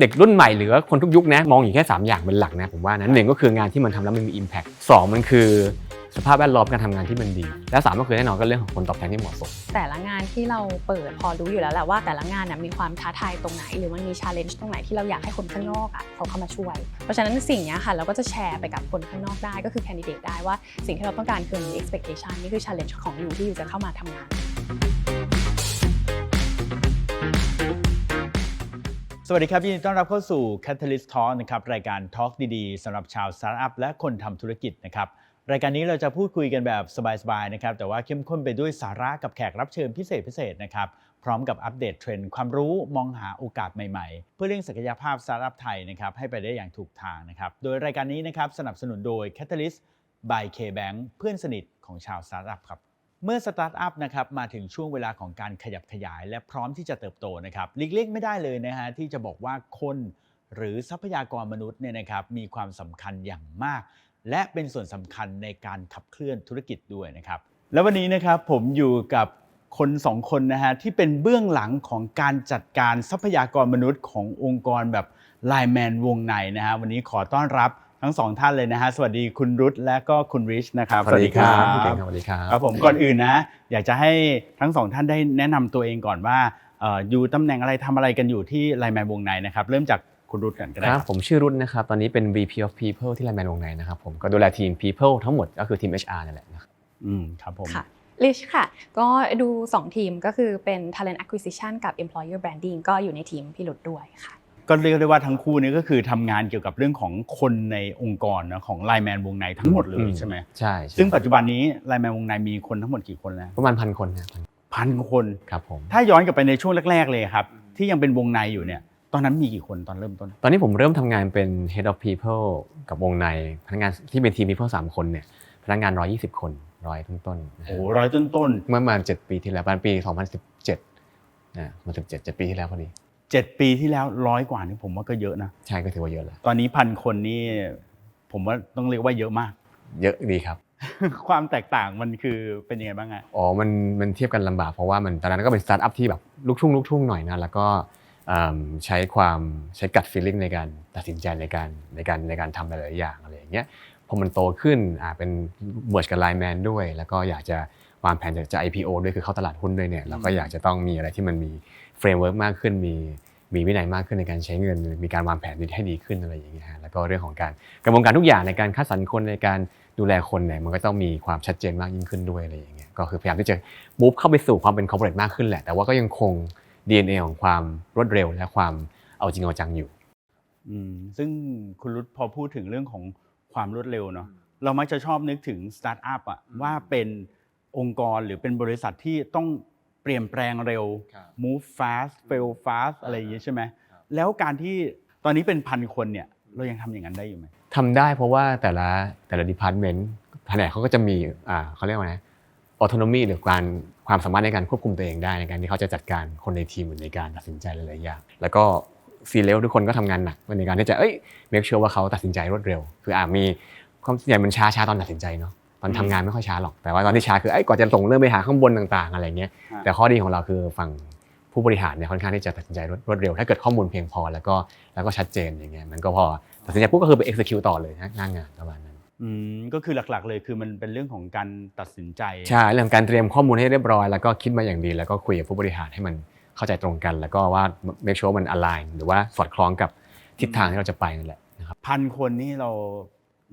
เด็กรุ่นใหม่หรือว่าคนทุกยุคนะมองอยู่แค่ 3 อย่างเป็นหลักนะผมว่านะหนึ่งก็คืองานที่มันทำแล้วมันมี Impact สองมันคือสภาพแวดล้อมการทำงานที่มันดี และสามก็คือแน่นอนก็เรื่องของผลตอบแทนที่เหมาะสม แต่ละงานที่เราเปิดพอรู้อยู่แล้วแหละว่า แต่ละงานน่ะมีความท้าทายตรงไหน หรือมันมีชาเลนจ์ตรงไหนที่เราอยากให้คนข้างนอกอะเขาเข้ามาช่วย เพราะฉะนั้นสิ่งเนี้ยค่ะเราก็จะแชร์ไปกับคนข้างนอกได้ก็คือแคนดิเดตได้ว่าสิ่งที่เราต้องการคือมี expectation นี่คือ challenge ของอยู่ที่อยู่จะเข้ามาทำงาน สวัสดีครับ ยินดีต้อนรับเข้าสู่ Catalyst Talk นะครับรายการ Talk ดีๆสำหรับชาวสตาร์ทอัพและคนทำธุรกิจนะครับรายการนี้เราจะพูดคุยกันแบบสบายๆนะครับแต่ว่าเข้มข้นไปด้วยสาระกับแขกรับเชิญพิเศษพิเศษนะครับพร้อมกับอัปเดตเทรนด์ความรู้มองหาโอกาสใหม่ๆ เพื่อเร่งศักยภาพสตาร์ทอัพไทยนะครับให้ไปได้อย่างถูกทางนะครับโดยรายการนี้นะครับสนับสนุนโดย Catalyst by KBank เพื่อนสนิทของชาวสตาร์ทอัพครับ เมื่อสตาร์ทอัพนะครับมาถึงช่วงเวลาของการขยับขยาย และพร้อมที่จะเติบโตนะครับหลีกเลี่ยงไม่ได้เลยนะฮะที่จะบอกว่าคนหรือทรัพยากรมนุษย์เนี่ยนะครับมีความสำคัญอย่างมาก และเป็นส่วนสำคัญในการขับเคลื่อนธุรกิจด้วยนะครับ แล้ววันนี้นะครับผมอยู่กับคนสองคนนะฮะที่เป็นเบื้องหลังของการจัดการทรัพยากรมนุษย์ขององค์กรแบบไลแมนวงในนะฮะวันนี้ขอต้อนรับ ทั้งสองท่านเลยนะฮะสวัสดีคุณรุตและก็คุณริชนะครับพี่เก่งครับสวัสดีครับครับผมก่อนอื่นนะอยากจะให้ทั้งสองท่านได้แนะนำตัวเองก่อนว่าเอ่ออยู่ตำแหน่งอะไรทำอะไรกันอยู่ที่ไลแมนวงในนะครับเริ่มจากคุณรุตกันก็ได้คครัรับบผมชื่อรุ่นนะครับ ตอนนี้เป็น VP of People ที่ไลแมนวงในนะครับผมก็ดูแลทีม People ทั้งหมดก็คือทีม HR นั่นแหละนะครับ อืมครับผมค่ะ Rich ค่ะ ก็ดู 2 ทีมก็คือเป็น Talent Acquisition กับ Employer Branding ก็อยู่ในทีมพี่หลุดด้วยค่ะ ก็เรียกได้ว่าทั้งคู่นี้ก็คือทำงานเกี่ยวกับเรื่องของคนในองค์กรนะของไลแมนวงในทั้งหมดเลยอืมใช่ไหมใช่ใช่ซึ่งปัจจุบันนี้ไลแมนวงในมีคนทั้งหมดกี่คนแล้วประมาณพันคนนะพันพันคน ครับผม ถ้าย้อนกลับไปในช่วงแรก ๆ เลยครับ ที่ยังเป็นวงในอยู่เนี่ย ตอนนั้นมีกี่คนตอนเริ่มต้น ตอนนี้ผมเริ่มทำงานเป็น Head of People กับวงในพนักงานที่เป็นทีม People 3 คนเนี่ยพนักงาน 120 คนร้อยต้นๆนะฮะโอ้โหร้อยต้น เมื่อประมาณ7ปีที่แล้วประมาณปี 2017นะมัน17 7ปีที่แล้วพอดีๆ เจ็ดปีที่แล้วร้อยกว่านี่ผมว่าก็เยอะนะ ใช่ก็ถือว่าเยอะแล้ว ตอนนี้พันคนนี่ผมว่าต้องเรียกว่าเยอะมาก เยอะดีครับ ความแตกต่างมันคือเป็นยังไงบ้างอะอ๋อ มันมันเทียบกันลำบากเพราะว่ามันตอนนั้นก็เป็นสตาร์ทอัพที่แบบลูกทุ่งลูกทุ่งหน่อยนะแล้วก็เอิ่มใช้ความใช้กัดฟีลลิ่งในการตัดสินใจในการในการในการทำหลายๆอย่างอะไรอย่างเงี้ยพอมันโตขึ้นอ่าเป็นเมิร์กับไลน์แมนด้วย แล้วก็อยากจะวางแผนจะจะ IPO ด้วยคือเข้าตลาดหุ้นด้วยเนี่ยเราก็อยากจะต้องมีอะไรที่มันมี เฟรมเวิร์กมากขึ้นมีมีวินัยมากขึ้นในการใช้เงิน มีการวางแผนให้ดีขึ้นอะไรอย่างเงี้ยฮะแล้วก็เรื่องของการกระบวนการทุกอย่างในการคัดสรรคนในการดูแลคนเนี่ยมันก็ต้องมีความชัดเจนมากยิ่งขึ้นด้วยอะไรอย่างเงี้ยก็คือพยายามที่จะมูฟเข้าไปสู่ความเป็นคอร์ปอเรทมากขึ้นแหละ แต่ว่าก็ยังคง DNA ของความรวดเร็วและความเอาจริงเอาจังอยู่อืมซึ่งคุณรุตพอพูดถึงเรื่องของความรวดเร็วเนาะเรามักจะชอบนึกถึงสตาร์ทอัพอะว่าเป็นองค์กรหรือเป็นบริษัทที่ต้อง เปลี่ยนแปลงเร็วครับ move fast fail fast อะไรอย่างเงี้ยใช่ไหมแล้วการที่ตอนนี้เป็นพันคนเนี่ยเรายังทำอย่างนั้นได้อยู่ไหมทำได้เพราะว่าแต่ละแต่ละดีพาร์ตเมนต์แผนกเขาก็จะมีอ่าเขาเรียกว่าไงออโตโนมีหรือการความสามารถในการควบคุมตัวเองได้ในการที่เขาจะจัดการคนในทีมหรือในการตัดสินใจหลายๆอย่างแล้วก็ซีเลทุกคนก็ทำงานหนักในการที่จะเอ้ยเมคชัวร์ว่าเขาตัดสินใจรวดเร็ว คืออ่ามีความใหญ่มันช้าช้าตอนตัดสินใจเนาะ ตอนทำงานไม่ค่อยช้าหรอกแต่ว่าตอนที่ช้าคือไอ้ยก่อนจะส่งเรื่องไปหาข้างบนต่างๆ อะไรเงี้ยฮะแต่ข้อดีของเราคือฝั่งผู้บริหารเนี่ยค่อนข้างที่จะตัดสินใจรวดรวดเร็ว ถ้าเกิดข้อมูลเพียงพอแล้วก็แล้วก็ชัดเจนอย่างเงี้ยมันก็พอตัดสินใจปุ๊บก็คือไป execute ต่อเลยนะหน้างานประมาณนั้นอืมก็คือหลักๆเลยคือมันเป็นเรื่องของการตัดสินใจใช่เรื่องการเตรียมข้อมูลให้เรียบร้อยแล้วก็คิดมาอย่างดี แล้วก็คุยกับผู้บริหารให้มันเข้าใจตรงกัน แล้วก็ว่า make sure มัน align หรือว่าสอดคล้องกับทิศทางที่เราจะไปนั่นแหละนะครับพันคนนี่เรา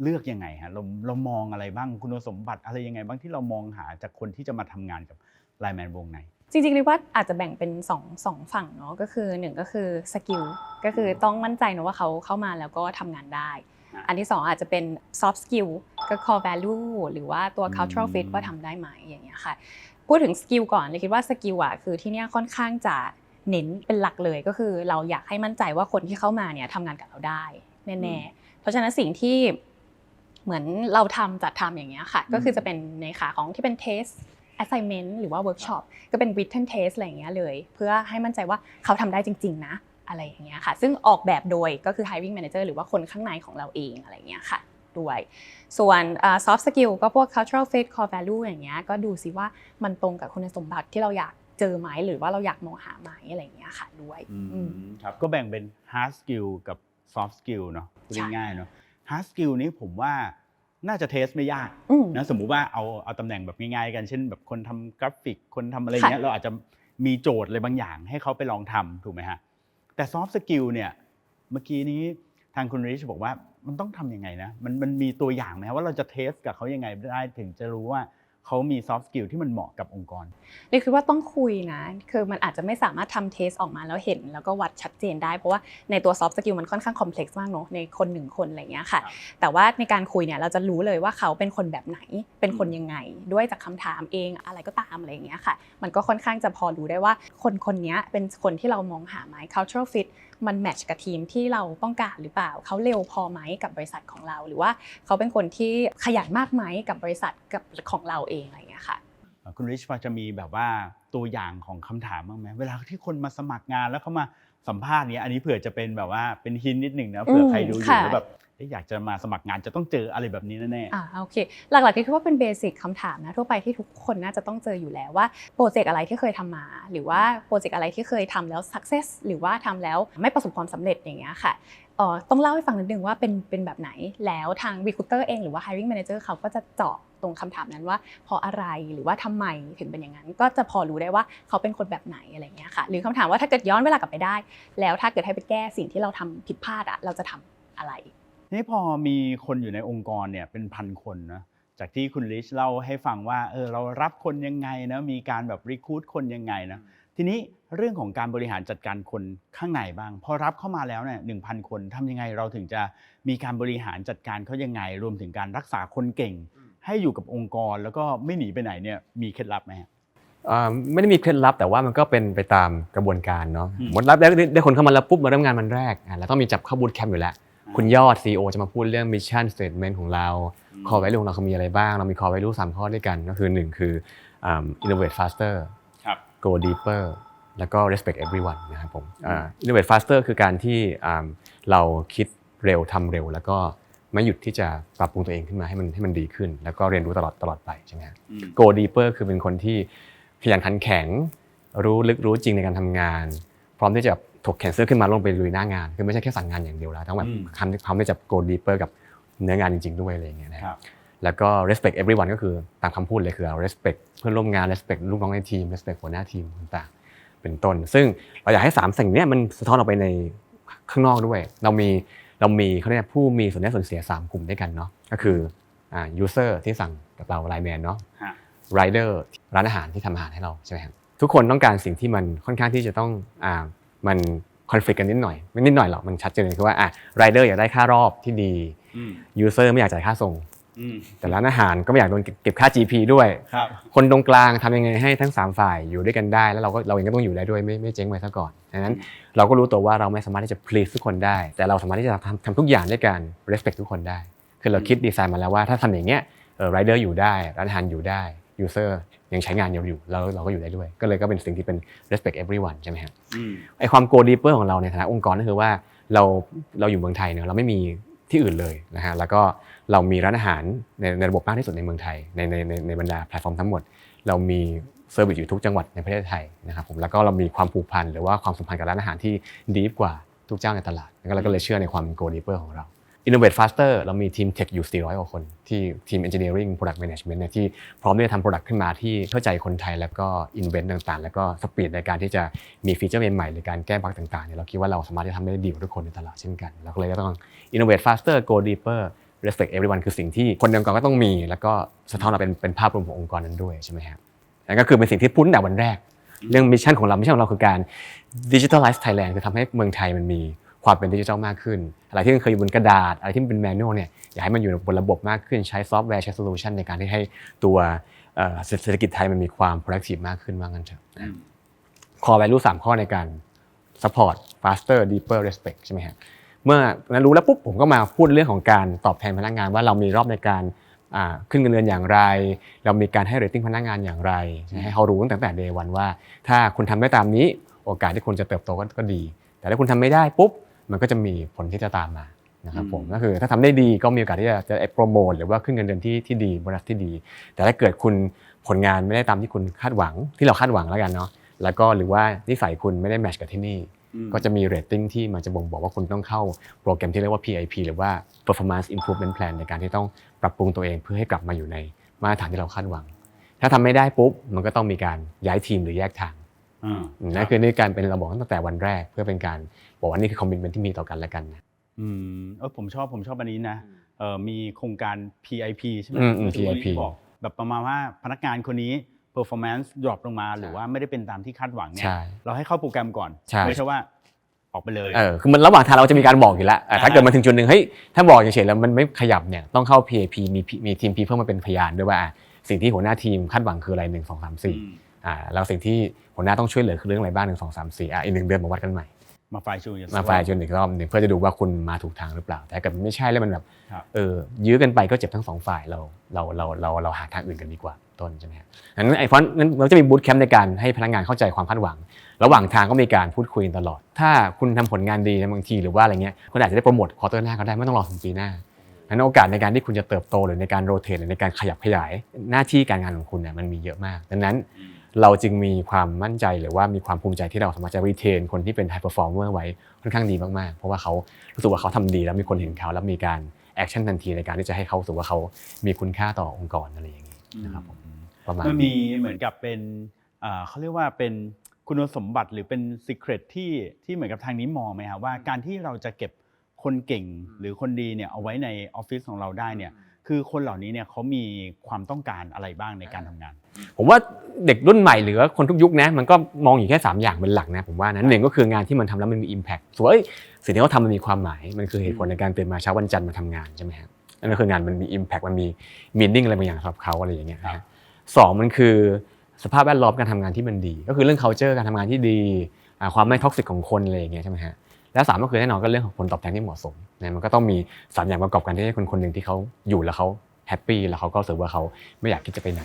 เลือกยังไงฮะเราเรามองอะไรบ้างคุณสมบัติอะไรยังไงบ้างที่เรามองหาจากคนที่จะมาทำงานกับไลแมนวงในจริงๆเรียกว่าอาจจะแบ่งเป็น2องสองฝั่งเนาะก็คือหนึ่งก็คือสกิลก็คือต้องมั่นใจนะว่าเขาเข้ามาแล้วก็ทำงานได้อะอันที่ 2 อาจจะเป็น soft skill ก็ core value หรือว่าตัว cultural อืม fit ว่าทำได้ไหมอย่างเงี้ยค่ะพูดถึงสกิลก่อนเลยคิดว่าสกิลอะคือที่เนี้ยค่อนข้างจะเน้นเป็นหลักเลยก็คือเราอยากให้มั่นใจว่าคนที่เข้ามาเนี่ยทำงานกับเราได้แน่ๆเพราะฉะนั้นสิ่งที่ เหมือนเราทำจัดทำอย่างเงี้ยค่ะ ก็คือจะเป็นในขาของที่เป็น test assignment หรือว่า workshop ก็เป็น written test อะไรอย่างเงี้ยเลย เพื่อให้มั่นใจว่าเขาทำได้จริง ๆ นะ อะไรอย่างเงี้ยค่ะ ซึ่งออกแบบโดยก็คือ hiring manager หรือว่าคนข้างในของเราเองอะไรอย่างเงี้ยค่ะด้วย ส่วนอ่า soft skill ก็พวก cultural fit core value อย่างเงี้ยก็ดูซิว่ามันตรงกับคุณสมบัติที่เราอยากเจอไหมหรือว่าเราอยากมองหาไหมอะไรอย่างเงี้ยค่ะด้วยอือืมมครับก็แบ่งเป็น hard skill กับ soft skill เนาะพูดใช่ง่ายๆเนาะ hard skill นี้ผมว่าน่าจะเทสไม่ยากอืมนะสมมุติว่าเอาเอาตำแหน่งแบบง่ายๆกันเช่น แบบคนทำกราฟิกคนทำอะไรเงี้ยค่ะเราอาจจะมีโจทย์อะไรบางอย่าง ให้เขาไปลองทำถูกไหมฮะแต่ soft skill เนี่ยเมื่อกี้นี้ทางคุณริชบอกว่ามันต้องทำยังไงนะมันมันมีตัวอย่างไหมฮะว่าเราจะเทสกับเขายังไงได้ถึงจะรู้ว่า เขามี soft skill ที่มันเหมาะกับองค์กร เลยคิดว่าต้องคุยนะ คือมันอาจจะไม่สามารถทำเทสออกมาแล้วเห็น แล้วก็วัดชัดเจนได้ เพราะว่าในตัว soft skill มันค่อนข้างคอมเพล็กซ์มากเนอะในคนหนึ่งคนอะไรอย่างเงี้ยค่ะครับแต่ว่าในการคุยเนี่ยเราจะรู้เลยว่าเขาเป็นคนแบบไหน เป็นคนยังไง ด้วยจากคำถามเองอะไรก็ตามอะไรอย่างเงี้ยค่ะ มันก็ค่อนข้างจะพอรู้ได้ว่าคนคนเนี้ยเป็นคนที่เรามองหาไหม cultural fit มันแมทช์กับทีมที่เราต้องการหรือเปล่า เขาเร็วพอไหมกับบริษัทของเรา หรือว่าเขาเป็นคนที่ขยันมากไหมกับบริษัทกับของเราเองอะไรอย่างเงี้ยค่ะ คุณริชพอจะมีแบบว่า ตัวอย่างของคำถามบ้างไหมเวลาที่คนมาสมัครงานแล้วเขามาสัมภาษณ์เนี้ยอันนี้เผื่อจะเป็นแบบว่าเป็นฮินนิดหนึ่งนะเผื่อใครดูอยู่ค่ะแล้วแบบเอ๊ะอยากจะมาสมัครงานจะต้องเจออะไรแบบนี้แน่อ่าโอเค หลักๆที่คิดว่าเป็นเบสิกคำถามนะทั่วไปที่ทุกคนน่าจะต้องเจออยู่แล้วว่าโปรเจกต์อะไรที่เคยทำมา หรือว่าโปรเจกต์อะไรที่เคยทำแล้ว success หรือว่าทำแล้วไม่ประสบความสำเร็จอย่างเงี้ยค่ะเอ่อ ต้องเล่าให้ฟังนิดนึงว่าเป็นเป็นแบบไหน แล้วทาง recruiter เองหรือว่า hiring manager เขาก็จะเจาะตรงคำถามนั้นว่าเพราะอะไรหรือว่าทำไมถึงเป็นอย่างนั้น ก็จะพอรู้ได้ว่าเขาเป็นคนแบบไหนอะไรเงี้ยค่ะ หรือคำถามว่าถ้าเกิดย้อนเวลากลับไปได้ แล้วถ้าเกิดให้ไปแก้สิ่งที่เราทำผิดพลาดอะเราจะทำอะไรนี่พอมีคนอยู่ในองค์กรเนี่ยเป็นพันคนนะจากที่คุณริชเล่าให้ฟังว่าเออเรารับคนยังไงนะมีการแบบรีคูดคนยังไงนะ ทีนี้เรื่องของการบริหารจัดการคนข้างในบ้าง พอรับเข้ามาแล้วเนี่ยหนึ่งพันคนทำยังไงเราถึงจะมีการบริหารจัดการเขายังไง รวมถึงการรักษาคนเก่ง ให้อยู่กับองค์กรแล้วก็ไม่หนีไปไหนเนี่ยมีเคล็ดลับไหมฮะอ่าไม่ได้มีเคล็ดลับแต่ว่ามันก็เป็นไปตามกระบวนการเนาะอืมหมดรับได้ได้ได้คนเข้ามาแล้วปุ๊บมาเริ่มงานวันแรกอะเราต้องมีจับเข้าบูตแคมป์อยู่แล้ว คุณยอด CEO จะมาพูดเรื่อง Mission Statement ของเรา core value ของเราเขามีอะไรบ้าง เรามี core value สามข้อด้วยกันก็คือ 1 คืออ่า innovate faster ครับ go deeper แล้วก็ respect everyone นะครับผมอ่า innovate faster คือการที่อ่าเราคิดเร็วทำเร็ว แล้วก็ไม่หยุดที่จะปรับปรุงตัวเองขึ้นมาให้มันให้มันดีขึ้น แล้วก็เรียนรู้ตลอดตลอดไปใช่ไหมครับ go deeper คือเป็นคนที่ขยันขันแข็ง รู้ลึกรู้จริงในการทำงาน พร้อมที่จะถกแขนเสื้อขึ้นมาลงไปลุยหน้างาน คือไม่ใช่แค่สั่งงานอย่างเดียวแล้วต้องแบบอืมทำพร้อมที่จะ go deeper กับเนื้องานจริง ๆ ด้วยอะไรอย่างเงี้ยนะคครัรับบ แล้วก็ respect everyone ก็คือตามคำพูดเลยคือเรา respect เพื่อนร่วมงาน respect ลูกน้องในทีม respect หัวหน้าทีมต่างๆ เป็นต้น ซึ่งเราอยากให้สามสิ่งเนี้ยมันสะท้อนออกไปในข้างนอกด้วย เรามีเรามีเขาเรียกผู้มีส่วนได้ส่วนเสียสามกลุ่มด้วยกันเนาะก็คืออ่า user ที่สั่งกับเราไลน์แมนเนาะฮะไรเดอร์ร้านอาหารที่ทำอาหารให้เราใช่ไหมครับทุกคนต้องการสิ่งที่มันค่อนข้างที่จะต้องอ่ามันคอน FLICT กันนิดหน่อยไม่นิดหน่อยหรอกมันชัดเจนเลยคือว่าอะไรเดอร์อยากได้ค่ารอบที่ดีอืมยูเซอร์ไม่อยากจ่ายค่าส่งอืม แต่ร้านอาหารก็ไม่อยากโดนเก็บค่า GP ด้วยครับคนตรงกลางทำยังไงให้ทั้ง 3 ฝ่ายอยู่ด้วยกันได้ แล้วเราก็เราเองก็ต้องอยู่ได้ด้วยไม่ไม่เจ๊งไปซะก่อนดังนั้นเราก็รู้ตัวว่าเราไม่สามารถที่จะ please ทุกคนได้ แต่เราสามารถที่จะทำทำทุกอย่างด้วยการ respect ทุกคนได้ คือเราคิดดีไซน์มาแล้วว่าถ้าทำอย่างเงี้ยเออไรเดอร์อยู่ได้ ร้านอาหารอยู่ได้ยูเซอร์ยังใช้งานอยู่เราเราก็อยู่ได้ด้วย ก็เลยก็เป็นสิ่งที่เป็น respect everyone ใช่ไหมครับอืมไอความ go deeper ของเราในฐานะองค์กรก็คือว่าเราเราอยู่เมืองไทยเนี่ยเราไม่มีที่อื่นเลยนะฮะแล้วก็ เรามีร้านอาหารในในระบบมากที่สุดในเมืองไทยในในในในบรรดาแพลตฟอร์มทั้งหมด เรามีเซอร์วิสอยู่ทุกจังหวัดในประเทศไทยนะครับผมแล้วก็เรามีความผูกพันหรือว่าความสัมพันธ์กับร้านอาหารที่ดีกว่าทุกเจ้าในตลาดแล้วก็เราก็เลยเชื่อในความ go deeper ของเรา Innovate Faster เรามีทีม Tech อยู่ 400กว่าคน ที่ทีม Engineering Product Management เนี่ยที่พร้อมที่จะทำ Product ขึ้นมาที่เข้าใจคนไทยแล้วก็ Invent ต่างๆ แล้วก็สปีดในการที่จะมีฟีเจอร์ใหม่ๆในการแก้บั๊กต่างๆเนี่ยเราคิดว่าเราสามารถที่จะทำได้ดีกว่าทุกคนในตลาดเช่นกัน เราก็เลยต้อง Innovate Faster Go Deeper Respect Everyone คือสิ่งที่คนในองค์กรก็ต้องมี แล้วก็สะท้อนออกเป็นเป็นภาพรวมขององค์กรนั้นด้วยใช่ไหมครับนั่นก็คือเป็นสิ่งที่พูดตั้งแต่วันแรก เรื่องมิชชั่นของเรามิชชั่นของเราคือการ Digitalize Thailand คือทำให้เมืองไทยมันมีความเป็นดิจิทัลมากขึ้น อะไรที่มันเคยอยู่บนกระดาษ อะไรที่มันเป็นแมนนวลเนี่ยอยากให้มันอยู่บนระบบมากขึ้นใช้ซอฟต์แวร์ใช้โซลูชันในการที่ให้ตัวเอ่อเศรษฐกิจไทยมันมีความ productive มากขึ้นว่างั้นเถอะนะ core value สามข้อในการ support faster deeper respect ใช่ไหมครับ เมื่อนั้นรู้แล้วปุ๊บผมก็มาพูดเรื่องของการตอบแทนพนักงานว่าเรามีรอบในการอ่าขึ้นเงินเดือนอย่างไร เรามีการให้ rating พนักงานอย่างไร ให้เขารู้ตั้งแต่ day one ว่า ถ้าคุณทำได้ตามนี้โอกาสที่คุณจะเติบโตก็ก็ดี แต่ถ้าคุณทำไม่ได้ปุ๊บมันก็จะมีผลที่จะตามมานะครับผมอืมก็คือถ้าทำได้ดีก็มีโอกาสที่จะจะโปรโมทหรือว่าขึ้นเงินเดือนที่ที่ดีโบนัสที่ดี แต่ถ้าเกิดคุณผลงานไม่ได้ตามที่คุณคาดหวัง ที่เราคาดหวังแล้วกันเนาะแล้วก็หรือว่านิสัยคุณไม่ได้แมทชกับที่นี่อืม ก็จะมีเรตติ้งที่มันจะบ่งบอกว่าคุณต้องเข้าโปรแกรมที่เรียกว่า PIP หรือว่า Performance Improvement Plan ในการที่ต้องปรับปรุงตัวเองเพื่อให้กลับมาอยู่ในมาตรฐานที่เราคาดหวัง ถ้าทำไม่ได้ปุ๊บมันก็ต้องมีการย้ายทีมหรือแยกทางอ่านั่นคือนี่การเป็นเราบอกตั้งแต่วันแรกเพื่อเป็นการบอกว่านี่คือคอมมิชเมนที่มีต่อกันและกันนะอืมเออผมชอบผมชอบอันนี้นะเออมีโครงการ PIP ใช่ไหมอืมอืมรู้สึกว่า PIP ที่บอกแบบประมาณว่าพนักงานคนนี้ performance drop ลงมาหรือว่าไม่ได้เป็นตามที่คาดหวังเนี่ย ใช่ เราให้เข้าโปรแกรมก่อน ใช่ ไม่ใช่ว่าออกไปเลย เออคือมันระหว่างทางเราจะมีการบอกอยู่แล้วอะถ้าอ่าเกิดมาถึงจุดหนึ่งเฮ้ยถ้าบอกเฉยๆแล้วมันไม่ขยับเนี่ยต้องเข้า PAP มีมีทีม P เพิ่มมาเป็นพยานด้วยว่าอะสิ่งที่หัวหน้าทีมคาดหวังคืออะไรหนึ่งสองสามสี่อืมอ่าแล้วสิ่งที่หัวหน้าต้องช่วยเหลือคือเรื่องอะไรบ้างหนึ่งสองสามสี่อะอีกหนึ่งเดือนมาวัดกันใหม่ มาไฟล์ชูนมาไฟล์จนอีกรอบหนึ่งเพื่อจะดูว่าคุณมาถูกทางหรือเปล่า แต่ถ้าเกิดมันไม่ใช่แล้วมันแบบครับ เออยื้อกันไปก็เจ็บทั้งสองฝ่ายเราเราเราเราเราหาทางอื่นกันดีกว่า ต้นใช่ไหมงั้นไอ้เพราะงั้นเราจะมีบูตแคมป์ในการให้พนักงานเข้าใจความคาดหวัง ระหว่างทางก็มีการพูดคุยตลอด ถ้าคุณทำผลงานดีในบางทีหรือว่าอะไรเงี้ยคุณอาจจะได้โปรโมทควอเตอร์หน้าก็ได้ไม่ต้องรอถึงปีหน้างั้นโอกาสในการที่คุณจะเติบโตหรือในการโรเตทหรือในการขยับขยายหน้าที่การงานของคุณเนี่ยมันมีเยอะมาก ดังนั้นเราจึงมีความมั่นใจหรือว่ามีความภูมิใจที่เราสามารถจะรีเทนคนที่เป็นไฮเปอร์ฟอร์เมอร์ไว้ค่อนข้างดีมากๆ เพราะว่าเขารู้สึกว่าเขาทำดีแล้วมีคนเห็นเขาแล้วมีการแอคชั่นทันทีในการที่จะให้เขารู้สึกว่าเขามีคุณค่าต่อองค์กรอะไรอย่างนี้ นะครับผมประมาณมันนี้มีเหมือนกับเป็นอ่าเขาเรียกว่าเป็นคุณสมบัติหรือเป็น secret ที่ที่เหมือนกับทางนี้มองไหมครับว่าการที่เราจะเก็บคนเก่งหรือคนดีเนี่ยเอาไว้ในออฟฟิศของเราได้เนี่ยคือคนเหล่านี้เนี่ยเขามีความต้องการอะไรบ้างในการทำงาน ผมว่าเด็กรุ่นใหม่หรือว่าคนทุกยุคนะมันก็มองอยู่แค่ 3 อย่างเป็นหลักนะผมว่านะหนึ่งก็คืองานที่มันทำแล้วมันมี Impact สมมติว่าเอ้ยสิ่งที่เขาทำมันมีความหมายมันคือเหตุผลในการตื่นมาเช้าวันจันทร์มาทำงานใช่ไหมครับ นั่นก็คืองานมันมี Impact มันมี Meaning อะไรบางอย่างสำหรับเขาอะไรอย่างเงี้ยนะฮะสองมันคือสภาพแวดล้อมการทำงานที่มันดี ก็คือเรื่อง culture การทำงานที่ดีความไม่ท็อกซิกของคนอะไรอย่างเงี้ยใช่ไหมฮะแล้วสามก็คือแน่นอนก็เรื่องของผลตอบแทนที่เหมาะสมนะมันก็ต้องมีสามอย่างประกอบกันที่ให้คนคนหนึ่งที่เขาอยู่แล้วเขาแฮปปี้แล้วเขาก็รู้สึกว่าเขาไม่อยากที่จะไปไหน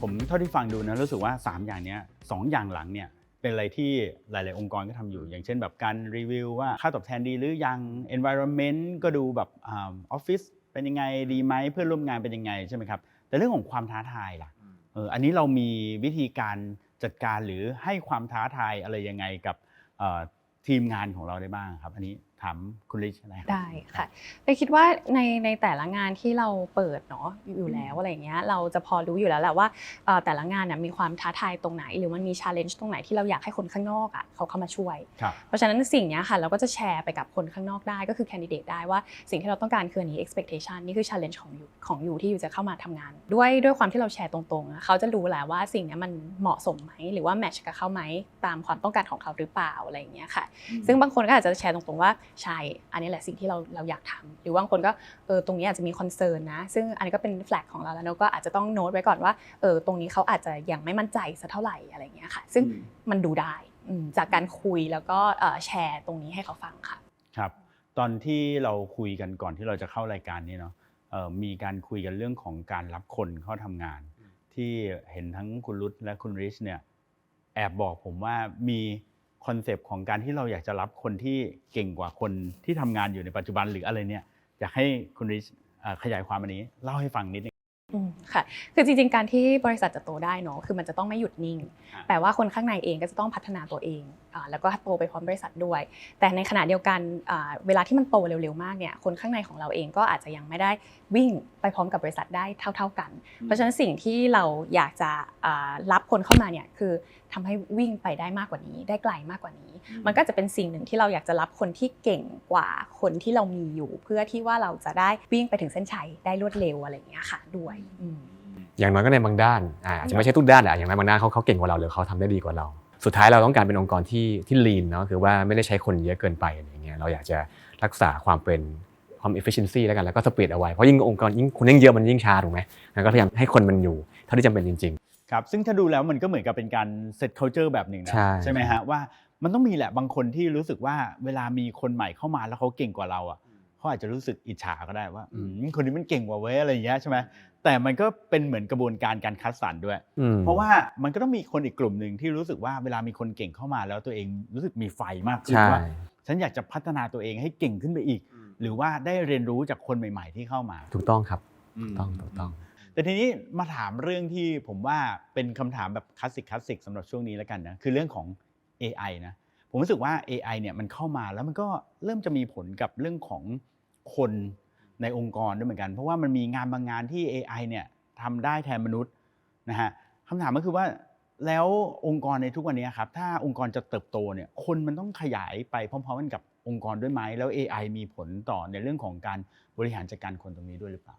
ผมเท่าที่ฟังดูนะรู้สึกว่า 3 อย่างเนี้ยสองอย่างหลังเนี่ย เป็นอะไรที่หลาย ๆ องค์กรก็ทำอยู่ อย่างเช่นแบบการรีวิวว่าค่าตอบแทนดีหรือยัง environment ก็ดูแบบออฟฟิศเป็นยังไงดีไหมเพื่อนร่วมงานเป็นยังไงใช่ไหมครับแต่เรื่องของความท้าทายล่ะเอออันนี้เรามีวิธีการจัดการหรือให้ความท้าทายอะไรยังไงกับเอ่อทีมงานของเราได้บ้างครับ อันนี้ ถามคุณลิชนะครับได้ค่ะไปคิดว่าในในแต่ละงานที่เราเปิดเนาะอยู่แล้วอะไรเงี้ยเราจะพอรู้อยู่แล้วแหละว่าเอ่อแต่ละงานน่ะมีความท้าทายตรงไหน หรือมันมีชาเลนจ์ตรงไหนที่เราอยากให้คนข้างนอกอะเขาเข้ามาช่วยครับเพราะฉะนั้นสิ่งเนี้ยค่ะเราก็จะแชร์ไปกับคนข้างนอกได้ก็คือแคนดิเดตได้ว่าสิ่งที่เราต้องการคืออันนี้ expectation นี่คือ challenge ของอยู่ของอยู่ที่อยู่จะเข้ามาทำงาน ด้วยด้วยความที่เราแชร์ตรงๆอะเขาจะรู้แหละว่าสิ่งเนี้ยมันเหมาะสมไหมหรือว่าแมทช์กับเขาไหมตามความต้องการของเขาหรือเปล่าอะไรอย่างเงี้ยค่ะ ซึ่งบางคนก็อาจจะแชร์ตรงๆว่า ใช่ อันนี้แหละสิ่งที่เราเราอยากทำหรือว่าบางคนก็เออตรงนี้อาจจะมีคอนเซิร์นนะ ซึ่งอันนี้ก็เป็นแฟลกของเราแล้วเราก็อาจจะต้องโน้ตไว้ก่อนว่าเออตรงนี้เขาอาจจะยังไม่มั่นใจสักเท่าไหร่อะไรอย่างเงี้ยค่ะ ซึ่งอืมมันดูได้อืมจากการคุยแล้วก็เอ่อแชร์ตรงนี้ให้เขาฟังค่ะ ครับ ตอนที่เราคุยกันก่อนที่เราจะเข้ารายการนี้เนาะเอ่อมีการคุยกันเรื่องของการรับคนเข้าทำงาน ที่เห็นทั้งคุณรุตและคุณริชเนี่ยแอบบอกผมว่ามี คอนเซปต์ของการที่เราอยากจะรับคนที่เก่งกว่าคนที่ทำงานอยู่ในปัจจุบันหรืออะไรเนี่ยอยากให้คุณริชเอ่อขยายความอันนี้เล่าให้ฟังนิดนึงอืมค่ะ คือจริงๆ การที่บริษัทจะโตได้เนอะคือมันจะต้องไม่หยุดนิ่งอ่าแปลว่าคนข้างในเองก็จะต้องพัฒนาตัวเองอ่าแล้วก็โตไปพร้อมบริษัทด้วย แต่ในขณะเดียวกันอ่าเวลาที่มันโตเร็วๆ มากเนี่ย คนข้างในของเราเองก็อาจจะยังไม่ได้วิ่งไปพร้อมกับบริษัทได้เท่า ๆกัน เพราะฉะนั้นสิ่งที่เราอยากจะอ่ารับคนเข้ามาเนี่ยคือทำให้วิ่งไปได้มากกว่านี้ ได้ไกลมากกว่านี้ มันก็จะเป็นสิ่งหนึ่งที่เราอยากจะรับคนที่เก่งกว่าคนที่เรามีอยู่ เพื่อที่ว่าเราจะได้วิ่งไปถึงเส้นชัยได้รวดเร็วอะไรอย่างเงี้ยค่ะด้วยอืมอย่างน้อยก็ในบางด้านอ่าอาจจะไม่ใช่ทุกด้านแหละอย่างน้อยบางด้านเขาเขาเก่งกว่าเราหรือเขาทำได้ดีกว่าเรา สุดท้ายเราต้องการเป็นองค์กรที่ที่ lean เนาะคือว่าไม่ได้ใช้คนเยอะเกินไปอะไรอย่างเงี้ยเราอยากจะรักษาความเป็น ความ efficiency แล้วกันแล้วก็ speed เอาไว้ เพราะยิ่งองค์กรยิ่งคนยิ่งเยอะมันยิ่งช้าถูกไหมงั้นก็พยายามให้คนมันอยู่เท่าที่จำเป็นจริงครับซึ่งถ้าดูแล้วมันก็เหมือนกับเป็นการเซต culture แบบหนึ่งนะใช่ไหมฮะว่ามันต้องมีแหละบางคนที่รู้สึกว่าเวลามีคนใหม่เข้ามาแล้วเขาเก่งกว่าเราอะเขาอาจจะรู้สึกอิจฉาก็ได้ว่าอืมคนนี้มันเก่งกว่าเว้ยอะไรอย่างเงี้ยใช่ไหมแต่มันก็เป็นเหมือนกระบวนการการคัดสรรด้วยๆอืมเพราะว่ามันก็ต้องมีคนอีกกลุ่มหนึ่งที่รู้สึกว่าเวลามีคนเก่งเข้ามาแล้วตัวเองรู้สึกมีไฟมากขึ้นใช่ว่าฉันอยากจะพัฒนาตัวเองให้เก่งขึ้นไปอีก หรือว่าได้เรียนรู้จากคนใหม่ ๆ ที่เข้ามา ถูกต้องครับอืถูมกต้องถูกต้อง แต่ทีนี้มาถามเรื่องที่ผมว่าเป็นคำถามแบบคลาสสิกคลาสสิกสำหรับช่วงนี้แล้วกันนะคือเรื่องของ AI นะผมรู้สึกว่า AI เนี่ยมันเข้ามาแล้วมันก็เริ่มจะมีผลกับเรื่องของคนในองค์กรด้วยเหมือนกัน เพราะว่ามันมีงานบางงานที่ AI เนี่ยทำได้แทนมนุษย์นะฮะคำถามก็คือว่าแล้วองค์กรในทุกวันนี้ครับถ้าองค์กรจะเติบโตเนี่ยคนมันต้องขยายไปพร้อมๆกันกับ องค์กรด้วยไหมแล้ว AI มีผลต่อในเรื่องของการบริหารจัดการคนตรงนี้ด้วยหรือเปล่า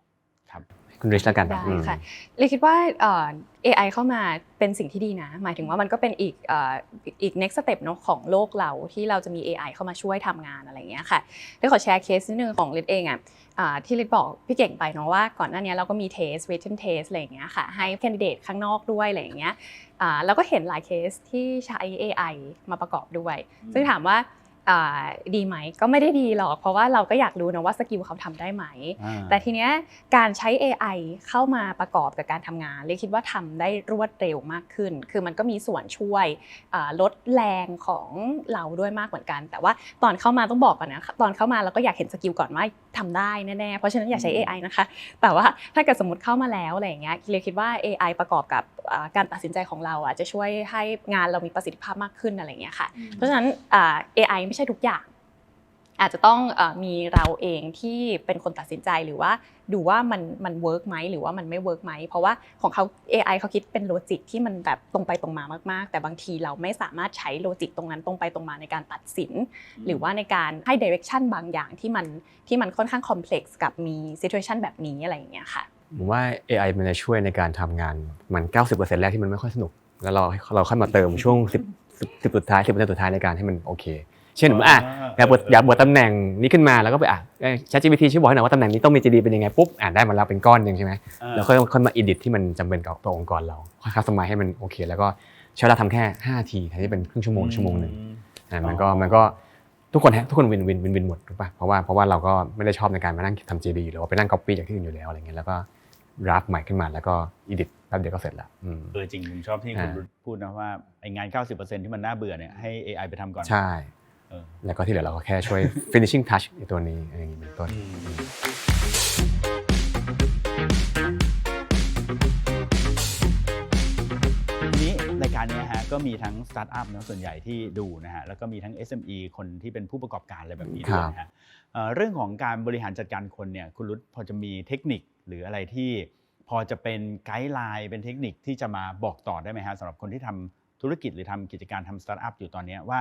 ครับคุณริชแล้วกันได้อืมค่ะเลยคิดว่าเอ่อ AI เข้ามาเป็นสิ่งที่ดีนะ หมายถึงว่ามันก็เป็นอีกเอ่ออีก next step เนอะของโลกเราที่เราจะมี AI เข้ามาช่วยทำงานอะไรอย่างเงี้ยค่ะได้ขอแชร์เคสนิดนึงของลิศเองอะอ่าที่ลิศบอกพี่เก่งไปเนาะว่าก่อนหน้านี้เราก็มี test written test อะไรอย่างเงี้ยค่ะให้ candidate ข้างนอกด้วยอะไรอย่างเงี้ยอ่าแล้วก็เห็นหลายเคสที่ใช้ AI มาประกอบด้วยอืมซึ่งถามว่าอ่า ดีไหมก็ไม่ได้ดีหรอก เพราะว่าเราก็อยากรู้นะว่าสกิลเขาทำได้ไหมอ่าแต่ทีเนี้ยการใช้ AI เข้ามาประกอบกับการทำงานเรียกคิดว่าทำได้รวดเร็วมากขึ้น คือมันก็มีส่วนช่วยอ่าลดแรงของเราด้วยมากเหมือนกัน แต่ว่าตอนเข้ามาต้องบอกก่อนนะตอนเข้ามาเราก็อยากเห็นสกิลก่อนว่าทำได้แน่ๆ เพราะฉะนั้นอย่าใช้ AI นะคะ แต่ว่าถ้าเกิดสมมติเข้ามาแล้วอะไรอย่างเงี้ยเรียกคิดว่า AI ประกอบกับอ่าการตัดสินใจของเราอะจะช่วยให้งานเรามีประสิทธิภาพมากขึ้นอะไรอย่างเงี้ยค่ะ เพราะฉะนั้นอ่า AI ไม่ใช่ทุกอย่าง อาจจะต้องเออมีเราเองที่เป็นคนตัดสินใจหรือว่าดูว่ามันมันเวิร์กไหมหรือว่ามันไม่เวิร์กไหมเพราะว่าของเขา AI เขาคิดเป็นโลจิกที่มันแบบตรงไปตรงมามาก ๆ แต่บางทีเราไม่สามารถใช้โลจิกตรงนั้นตรงไปตรงมาในการตัดสิน หรือว่าในการให้ direction บางอย่างที่มันที่มันค่อนข้าง complex กับมี situation แบบนี้อะไรอย่างเงี้ยค่ะผมว่า AI มันจะช่วยในการทำงานมัน 90%แรกที่มันไม่ค่อยสนุก แล้วเราเราค่อยมาเติมช่วง 10 10 10สุดท้าย10%สุดท้ายในการให้มันโอเค เช่นผมอะอยากบทอยากบทตำแหน่งนี้ขึ้นมาแล้วก็ไปอะเอ้ย ChatGPT ช่วยบอกให้หน่อยว่าตำแหน่งนี้ต้องมี GD เป็นยังไงปุ๊บอ่านได้มาแล้วเป็นก้อนหนึ่งใช่ไหมอ่าแล้วค่อยค่อยมา edit ที่มันจำเป็นกับตัวองค์กรเราค่อยคัสตอมไมให้มันโอเค แล้วก็ใช้เวลาทำแค่5นาทีแทนที่เป็นครึ่งชั่วโมงชั่วโมงหนึ่งอะมันก็อ๋อมันก็ทุกคนแฮะทุกคนวินวินวินวินหมดถูกป่ะเพราะว่าเพราะว่าเราก็ไม่ได้ชอบในการมานั่งทำ JD หรือว่าไปนั่ง copy จากที่อื่นอยู่แล้วอะไรเงี้ยแล้วก็รับใหม่ขึ้นมาแล้วก็ edit แป๊บเดียวก็เสร็จละอืมเออจริงผมชอบที่คุณอ่ารุทพูดนะว่าไองาน 90%ที่มันน่าเบื่อเนี่ยให้ AI ไปทำก่อนใช่เออ แล้วก็ที่เหลือเราก็แค่ช่วย finishing touch ในตัวนี้อะไรอย่างงี้เป็นต้น ทีนี้รายการเนี้ยฮะก็มีทั้งสตาร์ทอัพเนอะส่วนใหญ่ที่ดูนะฮะแล้วก็มีทั้ง SME คนที่เป็นผู้ประกอบการอะไรแบบนี้ด้วยนะฮะเอ่อเรื่องของการบริหารจัดการคนเนี่ยคุณรุทพอจะมีเทคนิคหรืออะไรที่พอจะเป็นไกด์ไลน์เป็นเทคนิคที่จะมาบอกต่อได้ไหมฮะสำหรับคนที่ทำธุรกิจหรือทำกิจการทำสตาร์ทอัพอยู่ตอนเนี้ยว่า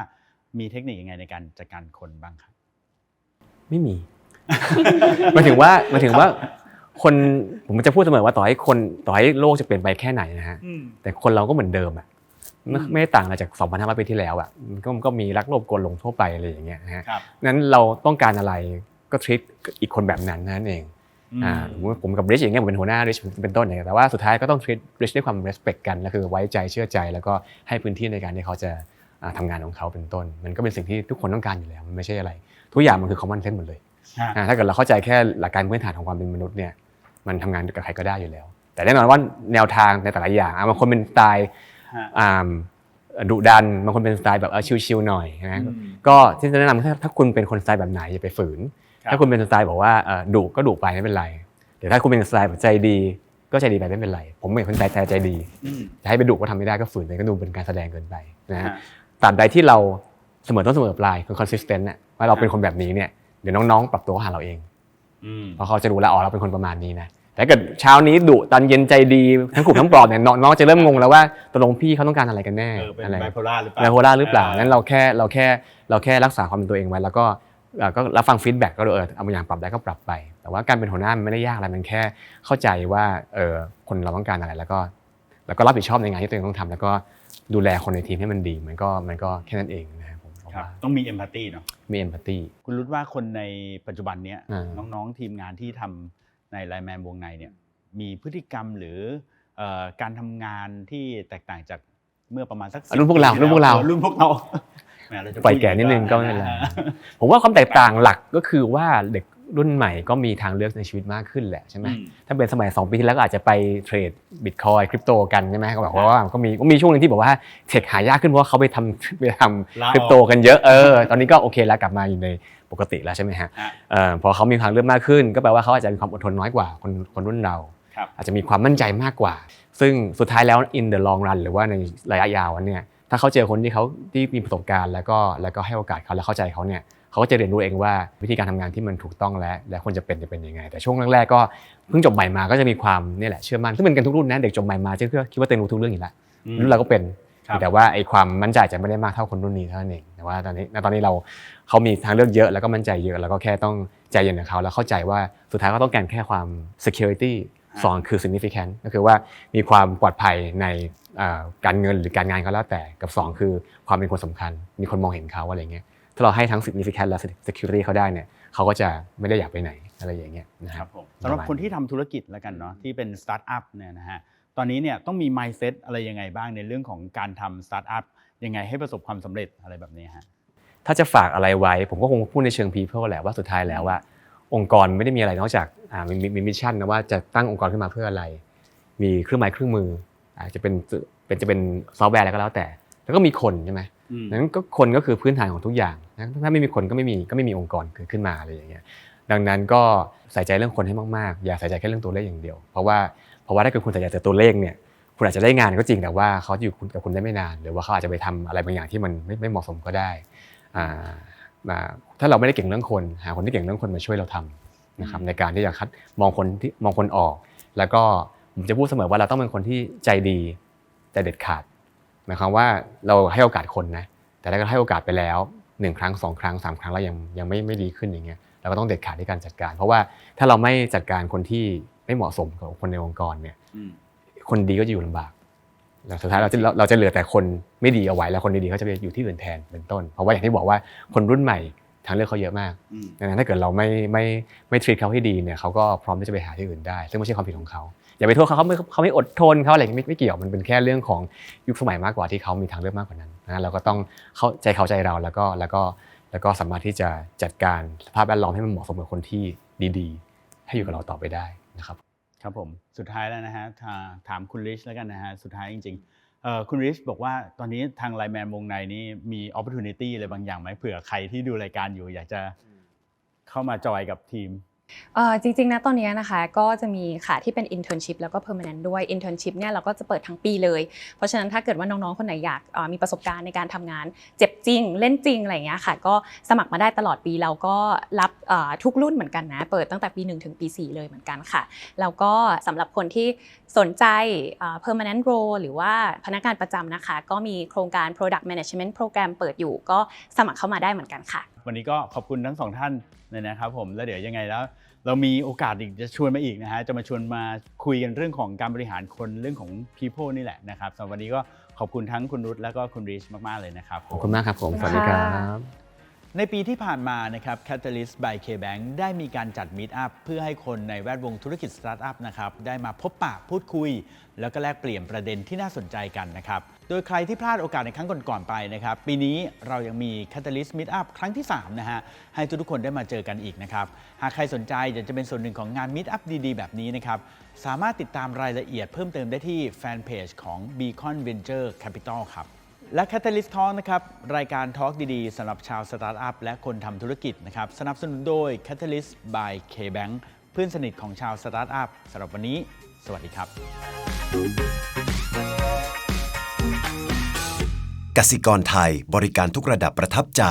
มีเทคนิคยังไงในการจัดการคนบ้างครับ ไม่มีหมายถึงว่าหมายถึงว่า คนผมจะพูดเสมอว่าต่อให้คนต่อให้โลกจะเปลี่ยนไปแค่ไหนนะฮะแต่คนเราก็เหมือนเดิมอะไม่อืมไม่ได้ต่างอะไรจาก2,500ปีที่แล้วอะมันก็ก็มีรักโลภโกลหลงทั่วไปอะไรอย่างเงี้ยนะฮะครับนั้นเราต้องการอะไรก็ทริตอีกคนแบบนั้นนั่นเองอ่าผมว่าผมกับริชอย่างเงี้ยผมเป็นหัวหน้าริชเป็นต้นเนี่ยแต่ว่าสุดท้ายก็ต้อง treat ริชด้วยความ respect กันแล้วคือไว้ใจเชื่อใจแล้วก็ให้พื้นที่ในการที่เขาจะ อ่าทำงานของเขาเป็นต้น มันก็เป็นสิ่งที่ทุกคนต้องการอยู่แล้ว มันไม่ใช่อะไร ทุกอย่างมันคือ common sense หมดเลยฮะอ่าถ้าเกิดเราเข้าใจแค่หลักการพื้นฐานของความเป็นมนุษย์เนี่ยมันทำงานกับใครก็ได้อยู่แล้ว แต่แน่นอนว่าแนวทางในแต่ละอย่างอะบางคนเป็นสไตล์ฮะอ่าดุดันบางคนเป็นสไตล์แบบเออชิลๆหน่อยนะอืมก็ที่จะแนะนำถ้าถ้าคุณเป็นคนสไตล์แบบไหนอย่าไปฝืนครับถ้าคุณเป็นสไตล์บอกว่าเอ่อดุก็ดุไปไม่เป็นไรแต่ถ้าคุณเป็นสไตล์แบบใจดีก็ใจดีไปไม่เป็นไร ผมเป็นคนใจใจใจดีอืมจะให้ไปดุก็ทำไม่ได้ก็ฝืนไปก็ดูเป็นการแสดงเกินไปนะฮะฮะ ตราบใดที่เราเสมอต้นเสมอปลายคือ consistent น่ะว่าเราเป็นคนแบบนี้เนี่ยเดี๋ยวน้องๆ ปรับตัวเข้าหาเราเองอืมเพราะเขาจะรู้แล้วอ๋อเราเป็นคนประมาณนี้นะแต่ถ้าเกิดเช้านี้ดุตอนเย็นใจดีทั้งกลุ่มทั้งปลอบเนี่ยน้องน้องจะเริ่มงงแล้วว่าตกลงพี่เขาต้องการอะไรกันแน่เออเป็นอะไรไบโพล่าหรือเปล่าไบโพล่าหรือเปล่านั้นเราแค่เราแค่เราแค่รักษาความเป็นตัวเองไว้แล้วก็เอ่อก็รับฟังฟีดแบ็กก็เออเอาบางอย่างปรับได้ก็ปรับไป แต่ว่าการเป็นหัวหน้ามันไม่ได้ยากอะไรมันแค่เข้าใจว่าเออคนเราต้องการอะไรแล้วก็ แล้วก็รับผิดชอบในงานที่ตัวเองต้องทำแล้วก็ ดูแลคนในทีมให้มันดี มันก็มันก็แค่นั้นเองนะครับผมผมครับว่าต้องมีเอมพัตตีเนาะมีเอมพัตตี คุณรู้ว่าคนในปัจจุบันเนี้ยอ่า น้องๆทีมงานที่ทำในไลแมนวงในเนี่ยมีพฤติกรรมหรือเอ่อการทำงานที่แตกต่างจากเมื่อประมาณสักอะรุ่นพวกเรา10รุ่นพวกเราออรุ่นพวกเราแหมเาจะปล่อยแก่นิดนึงก็ไม่เป็นไร ผมว่าความแตกต่างหลักก็คือว่าเด็ก รุ่นใหม่ก็มีทางเลือกในชีวิตมากขึ้นแหละใช่ไหมอืมถ้าเป็นสมัย 2 ปีที่แล้วก็อาจจะไปเทรดบิตคอยคริปโตกันใช่ไหมก็บอกว่าก็มีก็มีช่วงหนึงที่บอกว่าเทคหายากขึ้นเพราะว่าเขาไปทำไปทำลาออกคริปโตกันเยอะเออตอนนี้ก็โอเคแล้วกลับมาอยู่ในปกติแล้วใช่ไหมฮะฮะเอ่อพอเขามีทางเลือกมากขึ้น ก็แปลว่าเขาอาจจะมีความอดทนน้อยกว่าคนคนรุ่นเราครับอาจจะมีความมั่นใจมากกว่า ซึ่งสุดท้ายแล้ว in the long run หรือว่าในระยะยาวเนี่ยถ้าเขาเจอคนที่เขาที่มีประสบการณ์แล้วก็แล้วก็ให้โอกาสเขาและเข้าใจเขาเนี่ย เขาก็จะเรียนรู้เองว่าวิธีการทำงานที่มันถูกต้องและและควรจะเป็นจะเป็นยังไง แต่ช่วงแรกๆก็เพิ่งจบใหม่มาก็จะมีความเนี่ยแหละเชื่อมั่นซึ่งเป็นกันทุกรุ่นนะเด็กจบใหม่มาจะคิดว่าตัวเองรู้ทุกเรื่องอยู่แล้วอืมรุ่นเราก็เป็นครับแต่ว่าไอ้ความมั่นใจจะไม่ได้มากเท่าคนรุ่นนี้เท่านั้นเองแต่ว่าตอนนี้ณตอนนี้เราเขามีทางเลือกเยอะแล้วก็มั่นใจเยอะแล้วก็แค่ต้องใจเย็นกับเขาแล้วเข้าใจว่าสุดท้ายก็ต้องการแค่ความ security สองคือ significant ก็คือว่ามีความปลอดภัยในเอ่อการเงินหรือการงานก็แล้วแต่กับสองคือความเป็นคนสำคัญ มีคนมองเห็นเขาอะไรเงี้ย ถ้าเราให้ทั้ง significant และ security เขาได้เนี่ยเขาก็จะไม่ได้อยากไปไหนอะไรอย่างเงี้ยนะคครัรับบผมสำหรับคนที่ทำธุรกิจแล้วกันเนาะที่เป็นสตาร์ทอัพเนี่ยนะฮะตอนนี้เนี่ยต้องมี mindset อะไรยังไงบ้างในเรื่องของการทำสตาร์ทอัพยังไงให้ประสบความสำเร็จอะไรแบบนี้ฮะถ้าจะฝากอะไรไว้ ผมก็คงพูดในเชิง people แหละว่าสุดท้ายแล้วว่า องค์กรไม่ได้มีอะไรนอกจากอ่ามีมีมีมิชชั่นนะว่าจะตั้งองค์กรขึ้นมาเพื่ออะไร มีเครื่องไม้เครื่องมืออาจจะเป็นเป็นจะเป็นซอฟต์แวร์อะไรก็แล้วแต่ แล้วก็มีคนใช่ไหมอืม นั้นก็คนก็คือพื้นฐานของทุกอย่างนะถ้าไม่มีคนก็ไม่มีก็ไม่มีองค์กรเกิดขึ้นมาอะไรอย่างเงี้ยดังนั้นก็ใส่ใจเรื่องคนให้มากๆ อย่าใส่ใจแค่เรื่องตัวเลขอย่างเดียว เพราะว่าเพราะว่าถ้าเกิดคุณใส่ใจแต่ตัวเลขเนี่ยคุณอาจจะได้งานก็จริงแต่ว่าเขาจะอยู่กับคุณได้ไม่นาน หรือว่าเขาอาจจะไปทำอะไรบางอย่างที่มันไม่ไม่เหมาะสมก็ได้อ่ามาถ้าเราไม่ได้เก่งเรื่องคน หาคนที่เก่งเรื่องคนมาช่วยเราทำนะครับในการที่จะคัดมองคนที่มองคนออก แล้วก็ผมจะพูดเสมอว่าเราต้องเป็นคนที่ใจดีใจเด็ดขาด หมายความว่าเราให้โอกาสคนนะแต่ถ้าเราให้โอกาสไปแล้วหนึ่งครั้งสองครั้งสามครั้งแล้วยังยังไม่ไม่ดีขึ้นอย่างเงี้ยเราก็ต้องเด็ดขาดในการจัดการ เพราะว่าถ้าเราไม่จัดการคนที่ไม่เหมาะสมกับคนในองค์กรเนี่ยอืมคนดีก็จะอยู่ลำบากแล้วสุดท้ายเราจะเราเราจะเหลือแต่คนไม่ดีเอาไว้แล้วคนดีๆเขาจะไปอยู่ที่อื่นแทนเป็นต้น เพราะว่าอย่างที่บอกว่าคนรุ่นใหม่ทางเลือกเขาเยอะมากอืมดังนั้นถ้าเกิดเราไม่ไม่ไม่ทรีตเขาให้ดีเนี่ยเขาก็พร้อมที่จะไปหาที่อื่นได้ ซึ่งไม่ใช่ความผิดของเขา อย่าไปโทษเขาเขาไม่เขาไม่อดทนเขาอะไรไม่ไม่เกี่ยวมันเป็นแค่เรื่องของยุคสมัยมากกว่าที่เขามีทางเลือกมากกว่านั้นนะเราก็ต้องเข้าใจเขาใจเราแล้วก็แล้วก็แล้วก็สามารถที่จะจัดการสภาพแวดล้อมให้มันเหมาะสมกับคนที่ดีๆ ให้อยู่กับเราต่อไปได้นะครับครับผมสุดท้ายแล้วนะฮะถามคุณริชแล้วกันนะฮะสุดท้ายจริงๆเออคุณริชบอกว่าตอนนี้ทางไลแมนวงในนี่มี opportunity อะไรบางอย่างไหมเผื่อใครที่ดูรายการอยู่อยากจะเข้ามาจอยกับทีม เอ่อจริงๆนะตอนนี้นะคะก็จะมีค่ะที่เป็น internship แล้วก็ permanent ด้วย internship เนี่ยเราก็จะเปิดทั้งปีเลย เพราะฉะนั้นถ้าเกิดว่าน้องๆ คนไหนอยากเอ่อมีประสบการณ์ในการทำงาน เจ็บจริง เล่นจริงอะไรอย่างเงี้ยค่ะ ก็สมัครมาได้ตลอดปีเราก็รับเอ่อทุกรุ่นเหมือนกันนะ เปิดตั้งแต่ปี 1 ถึงปี 4 เลยเหมือนกันค่ะ แล้วก็สำหรับคนที่สนใจเอ่อ permanent role หรือว่าพนักงานประจำนะคะ ก็มีโครงการ product management program เปิดอยู่ ก็สมัครเข้ามาได้เหมือนกันค่ะ วันนี้ก็ขอบคุณทั้งสองท่านเลยนะครับผมแล้วเดี๋ยวยังไงแล้ว เรามีโอกาสอีกจะชวนมาอีกนะฮะจะมาชวนมาคุยกันเรื่องของการบริหารคนเรื่องของ people นี่แหละนะครับสำหรับวันนี้ก็ขอบคุณทั้งคุณรุตแล้วก็คุณริชมากๆเลยนะครับขอบคุณมากครับผมสวัสดีครับ ในปีที่ผ่านมานะครับ Catalyst by KBank ได้มีการจัดมิ t อัพเพื่อให้คนในแวดวงธุรกิจสตาร์ทอัพนะครับได้มาพบปะพูดคุย แล้วก็แลกเปลี่ยนประเด็นที่น่าสนใจกันนะครับ โดยใครที่พลาดโอกาสในครั้งก่อนๆไปนะครับ ปีนี้เรายังมี Catalyst Meet Up ครั้งที่ 3 นะฮะ ให้ทุกๆคนได้มาเจอกันอีกนะครับ หากใครสนใจอยากจะเป็นส่วนหนึ่งของงาน Meet Up ดีๆ แบบนี้นะครับ สามารถติดตามรายละเอียดเพิ่มเติมได้ที่แฟนเพจของ Beacon Venture Capital ครับ และ Catalyst Talk นะครับ รายการทอล์กดี ๆสำหรับชาวสตาร์ทอัพและคนทำธุรกิจนะครับ สนับสนุนโดย Catalyst by KBank เพื่อนสนิทของชาวสตาร์ทอัพสำหรับวันนี้ สวัสดีครับ กสิกรไทยบริการทุกระดับประทับใจ